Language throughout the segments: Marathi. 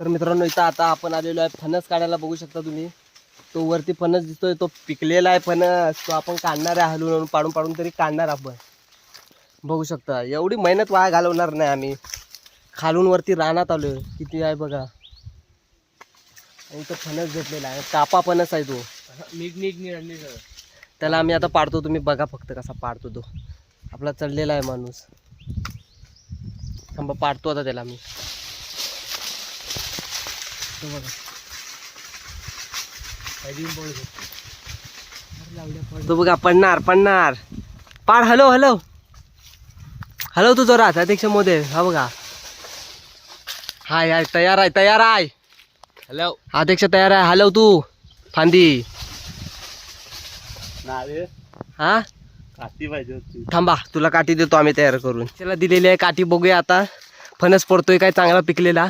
तर मित्रांनो इथं आता आपण आलेलो आहे. फणस काढायला बघू शकता तुम्ही. तो वरती फणस दिसतोय तो पिकलेला आहे फणस. तो आपण काढणार आहे हलवून हलवून पाडून पाडून तरी काढणार आपण. बघू शकता. एवढी मेहनत वाया घालवणार नाही आम्ही. खालून वरती रानात आलोय. किती आहे बघा. आणि इथं फणस भेटलेला आहे. कापा फणस आहे तो. नीट नीट नीट नीट. त्याला आम्ही आता पाडतो. तुम्ही बघा फक्त कसा पाडतो तो. आपला चढलेला आहे माणूस. थांबा पाडतो आता त्याला मी तो बघा तो बघा पडणार पडणार. पाड हॅलो हॅलो. हॅलो तू जोरात अध्यक्ष मोदे. हा बघा. हाय हाय तयार आहे तयार आहे. हॅलो. अध्यक्ष तयार आहे हॅलो तू फांदी. हा? काती पाहिजे थांबा तुला काठी देतो आम्ही तयार करून. त्याला दिलेली आहे काठी बघूया आता. फणस पडतोय काय चांगला पिकलेला.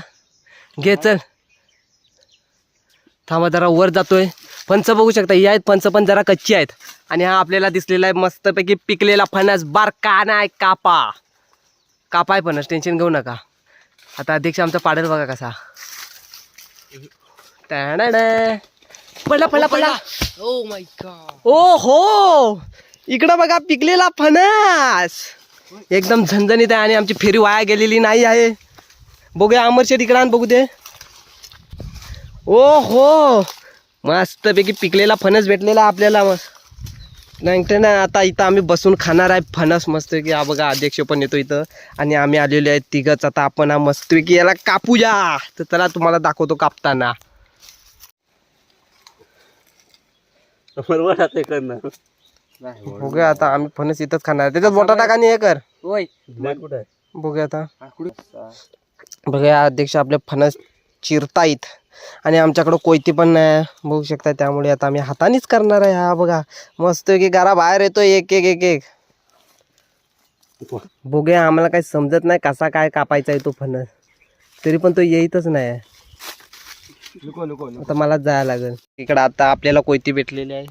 घे चल. थांबा जरा वर जातोय. फणस बघू शकता ही आहेत फणस पण जरा कच्ची आहेत. आणि हा आपल्याला दिसलेला आहे मस्तपैकी पिकलेला फणस. बार का नाही कापा. कापा आहे फणस टेन्शन घेऊ नका. आता अध्यक्ष आमचा पाडेल बघा कसा. पडला पडला पडला. ओ माय गॉड ओ हो. इकडं बघा पिकलेला फणस. एकदम झणझणीत आहे आणि आमची फेरी वाया गेलेली नाही आहे. बघूया अमरशेट इकडं आण बघू दे. ओ हो मस्तपैकी पिकलेला फणस भेटलेला आपल्याला. मस्त नाही ना आता इथं आम्ही बसून खाणार आहे फणस मस्त की हा बघा अध्यक्ष पण येतो इथं. आणि आम्ही आलेलो आहे तिघच. आता आपण हा मस्तपैकी याला कापूया तर चला तुम्हाला दाखवतो कापताना. बरोबर करणार बघूया आता आम्ही फणस इथंच खाणार. त्याच्यात मोठा टाका आणि हे कर? होय. बघूया आता. बघूया अध्यक्ष आपले फणस चिरतायत. आणि आमच्याकडं कोयती पण नाही बघू शकता त्यामुळे आता आम्ही हातानेच करणार आहे हा बघा. मस्त की गारा बाहेर येतो एक एक एक एक. बघूया आम्हाला काही समजत नाही कसा काय कापायचा आहे तो फणस तरी पण तो येईतच नाही. आता मलाच जायला लागेल. इकडं आता आपल्याला कोयती भेटलेली आहे.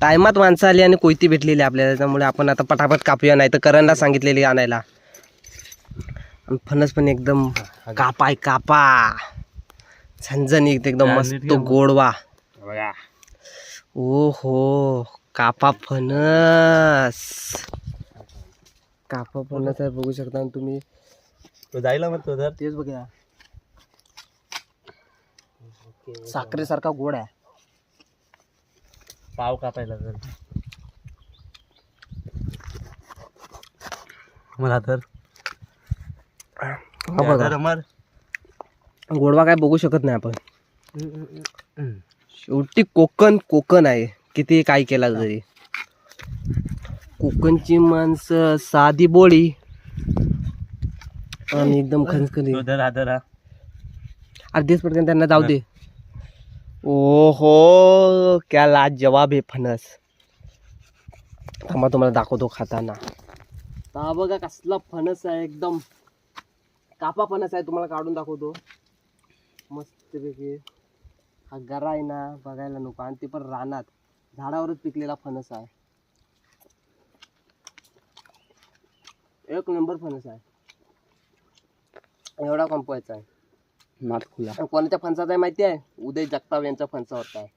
टायमात माणसं आली आणि कोयती भेटलेली आहे आपल्याला. त्यामुळे आपण आता पटापट कापूया नाही तर करणला सांगितलेली आणायला. आणि फणस पण एकदम कापाय कापा. झणझणीत एकदम मस्त. गोडवा ओ हो कापा फणस. कापा फणस आहे बघू शकता तुम्ही. तो जायला म्हणतो तर तेच बघा साखरेसारखा गोड आहे. पाव कापायला तर मला तर. गोडवा काय बघू शकत नाही आपण. शेवटी कोकण कोकण आहे. किती काय केला तरी. कोकणची माणसं साधी बोळी. आणि एकदम खनखनी. अर्धेच पटकन त्यांना जाऊ दे. ओ हो क्या लाज जवाब आहे फणस. थांबा तुम्हाला दाखवतो खाताना. बघा कसला फणस आहे एकदम. कापा फणस आहे तुम्हाला काढून दाखवतो. मस्तपैकी हा गरा आहे ना बघायला नको. आणि ते पण रानात. झाडावरच पिकलेला फणस आहे. एक नंबर फणस आहे. एवढा कंपवायचा आहे? नाटकुला कोणाच्या फणसाचा आहे माहिती आहे? उदय जगताप यांच्या फणसावरचा आहे.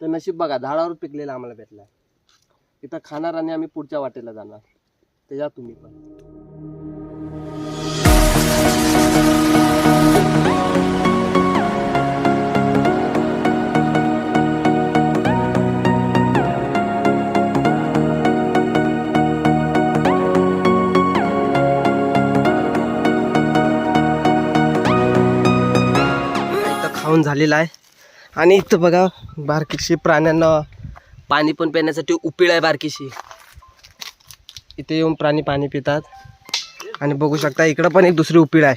तर नशीब बघा झाडावर पिकलेला आम्हाला भेटला इथं खाणार आणि आम्ही पुढच्या वाटेला जाणार. त्याच्यात तुम्ही पण. लावून झालेला आहे. आणि इथं बघा बारकीशी प्राण्यांना पाणी पण पिण्यासाठी उपिळ आहे बारकीशी. इथे येऊन प्राणी पाणी पितात. आणि बघू शकता इकडं पण एक दुसरी उपिळ आहे.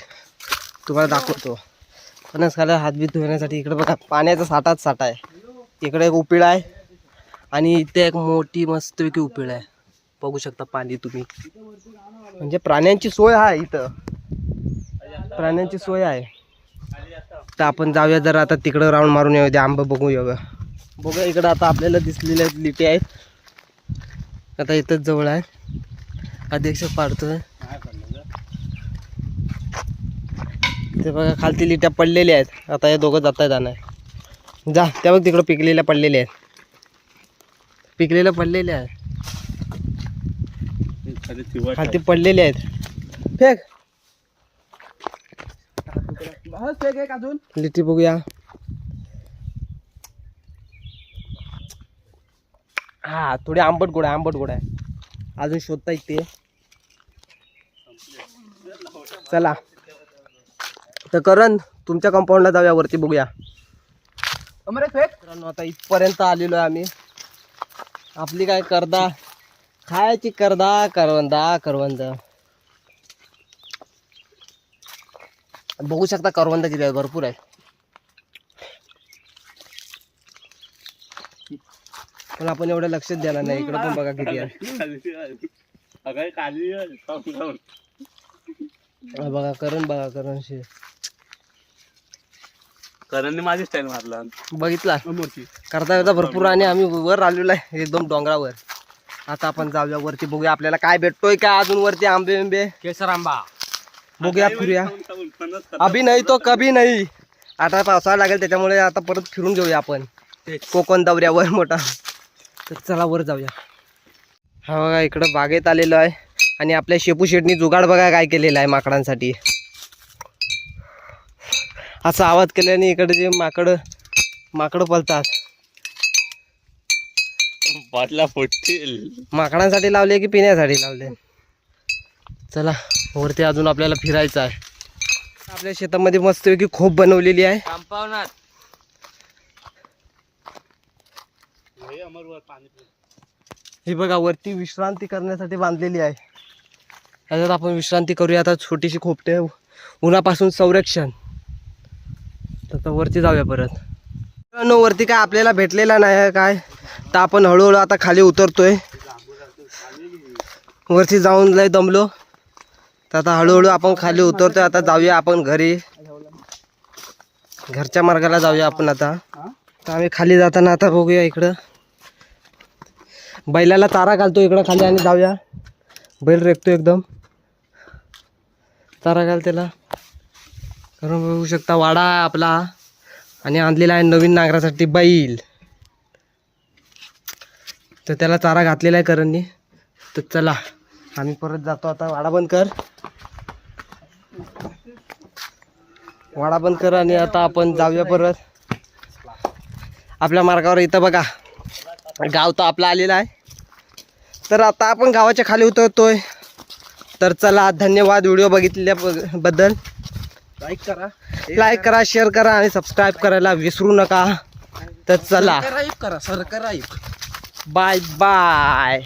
तुम्हाला दाखवतो. फणस खायला हातबीत धुण्यासाठी इकडं बघा पाण्याचा साठाच साठा आहे. इकडे एक उपिळ आहे. आणि इथे एक मोठी मस्तपैकी उपिळ आहे. बघू शकता पाणी तुम्ही. म्हणजे प्राण्यांची सोय आहे इथं. प्राण्यांची सोय आहे. तर आपण जाऊया जरा आता तिकडं राऊंड मारून येऊ द्या आंबा बघू येऊया. बघा इकडं आता आपल्याला दिसलेल्या आहेत लिटे आहेत. आता इथंच जवळ आहे. अध्यक्ष पाडतोय. ते बघा खालती लिट्या पडलेल्या आहेत. आता हे दोघं जात आहेत आणि जा त्या बघ तिकडं पिकलेल्या पडलेल्या आहेत. पिकलेल्या पडलेल्या आहेत. खालती पडलेल्या आहेत. फेक. लिटी बघूया. हा थोडी आंबट गोड आहे आंबट गोड आहे. अजून शोधता येते. चला. तर करण तुमच्या कंपाऊंडला जाऊया वरती बघूया. मित्रांनो आता इथपर्यंत आलेलो आहे आम्ही. आपली काय करदा? खायची करदा करवंदा करवंद. बघू शकता करवंदा किती आहे भरपूर आहे. पण आपण एवढं लक्षच देणार नाही. इकडे पण बघा किती आहे. हा बघा करण बघा करण शे करणने माझी स्टाईल मारला. बघितला? करता करता भरपूर आणि आम्ही वर आलेलो आहे एकदम डोंगरावर. आता आपण जाऊया वरती बघूया आपल्याला काय भेटतोय का अजून वरती आंबे बिंबे? केसर आंबा बघूया फिरूया. अभि नाही तो कभी नाही. आता पावसाळा लागेल त्याच्यामुळे आता परत फिरून घेऊया आपण. कोकण दौऱ्यावर मोठा. तर चला वर जाऊया. हा बघा इकडं बागेत आलेलो आहे. आणि आपल्या शेपू शेटनी जुगाड बघा काय केलेला आहे माकडांसाठी. असा आवाज केल्याने इकडे जे माकड माकडं पळतात. बाटला फुटतील. माकडांसाठी लावले की पिण्यासाठी लावले? चला वरती अजून आपल्याला फिरायचं आहे. आपल्या शेतामध्ये मस्तपैकी खोप बनवलेली आहे. ही बघा वरती विश्रांती करण्यासाठी बांधलेली आहे. त्याच्यात आपण विश्रांती करूया. आता छोटीशी खोपटे उन्हापासून संरक्षण. तर आता वरती जाऊया परत. वरती काय आपल्याला भेटलेला नाही काय? तर आपण हळूहळू आता खाली उतरतोय. वरती जाऊन लय दमलो. तर आता हळूहळू आपण खाली उतरतोय. आता जाऊया आपण घरी. घरच्या मार्गाला जाऊया आपण आता. तर आम्ही खाली जाताना आता बघूया इकडं. बैलाला चारा घालतो इकडं खाली आणि जाऊया. बैल रेखतो एकदम. चारा घाल त्याला. कारण बघू शकता वाडा आपला. आणि आणलेला आहे नवीन नांगरासाठी बैल. तर त्याला चारा घातलेला आहे करणनी. तर चला आम्ही परत जातो. आता वाडा बंद कर. वाडा बंद कर आणि आता आपण जाऊया परत. आपल्या मार्गावर इथं बघा. गाव तर आपला आलेला आहे. तर आता आपण गावाच्या खाली उतरतोय. तर चला धन्यवाद व्हिडिओ बघितल्याबद्दल. लाईक करा. लाईक करा शेअर करा आणि सबस्क्राईब करायला विसरू नका. तर चला. करा सर करा बाय बाय